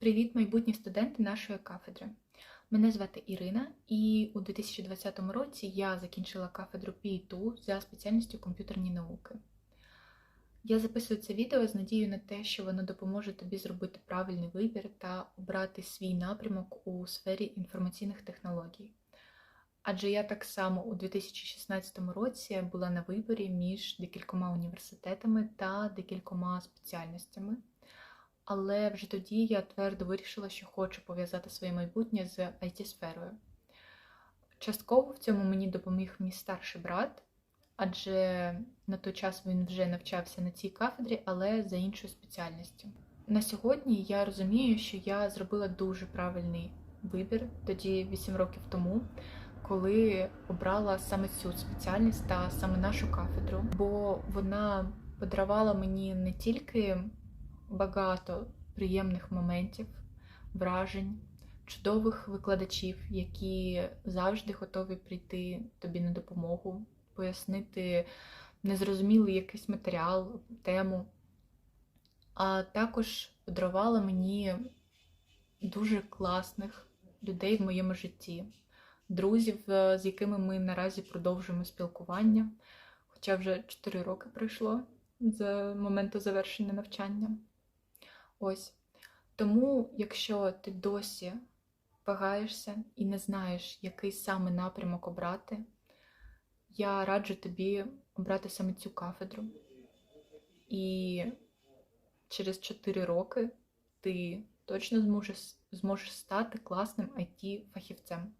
Привіт, майбутні студенти нашої кафедри. Мене звати Ірина, і у 2020 році я закінчила кафедру PE2 за спеціальністю комп'ютерні науки. Я записую це відео з надією на те, що воно допоможе тобі зробити правильний вибір та обрати свій напрямок у сфері інформаційних технологій. Адже я так само у 2016 році була на виборі між декількома університетами та декількома спеціальностями. Але вже тоді я твердо вирішила, що хочу пов'язати своє майбутнє з it сферою Частково в цьому мені допоміг мій старший брат, адже на той час він вже навчався на цій кафедрі, але за іншою спеціальністю. На сьогодні я розумію, що я зробила дуже правильний вибір тоді 8 років тому, коли обрала саме цю спеціальність та саме нашу кафедру, бо вона подарувала мені не тільки багато приємних моментів, вражень, чудових викладачів, які завжди готові прийти тобі на допомогу, пояснити незрозумілий якийсь матеріал, тему. А також подарувала мені дуже класних людей в моєму житті, друзів, е, з якими ми наразі продовжуємо спілкування, хоча вже 4 роки пройшло з моменту завершення навчання. Ось. Тому, якщо ти досі вагаєшся і не знаєш, який саме напрямок обрати, я раджу тобі обрати саме цю кафедру. І через 4 роки ти точно зможеш, зможеш стати класним it фахівцем